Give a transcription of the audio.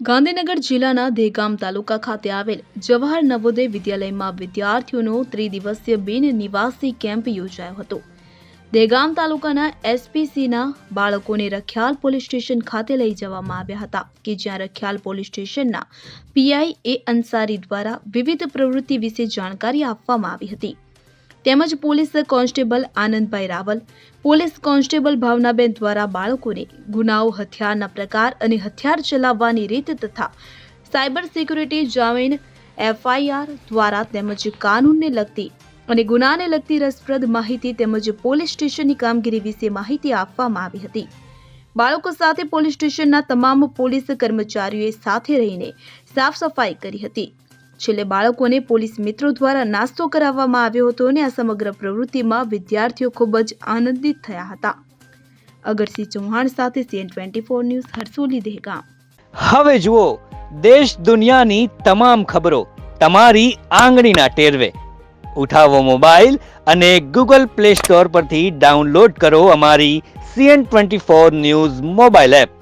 ગાંધીનગર જિલ્લાના દેગામ તાલુકા ખાતે આવેલ જવાહર નવોદય વિદ્યાલયમાં વિદ્યાર્થીઓનો ત્રિદિવસીય બિન નિવાસી કેમ્પ યોજાયો હતો. દેગામ તાલુકાના એસપીસીના બાળકોને રખિયાલ પોલીસ સ્ટેશન ખાતે લઈ જવામાં આવ્યા હતા કે જ્યાં રખિયાલ પોલીસ સ્ટેશનના પીઆઈ એ અંસારી દ્વારા વિવિધ પ્રવૃત્તિ વિશે જાણકારી આપવામાં આવી હતી. તેમજ police constable Anandbhai Raval, police constable Bhavnaben દ્વારા બાળકોને ગુનાઓ, હથિયારના પ્રકાર અને હથિયાર ચલાવવાની રીત તથા સાયબર સિક્યુરિટી જામીન એફઆઈઆર દ્વારા તેમજ કાનૂનને લગતી અને ગુનાને લગતી રસપ્રદ માહિતી તેમજ પોલીસ સ્ટેશનની કામગીરી વિશે માહિતી આપવામાં આવી હતી. બાળકો સાથે પોલીસ સ્ટેશનના તમામ પોલીસ કર્મચારીઓએ સાથે રહીને સાફ સફાઈ કરી હતી. છેલ્લે બાળકોને પોલીસ મિત્રો દ્વારા નાસ્તો કરાવવામાં આવ્યો હતો અને આ સમગ્ર પ્રવૃત્તિમાં વિદ્યાર્થીઓ ખૂબ જ આનંદિત થયા હતા. અગરસિંહ ચૌહાણ સાથે CN twenty four news Harsoli Dehgam. હવે જુઓ, દેશ દુનિયાની તમામ ખબરો તમારી આંગળીના ટેરવે. ઉઠાવો મોબાઈલ અને ગૂગલ પ્લે સ્ટોર પરથી ડાઉનલોડ કરો અમારી CN twenty four news mobile app.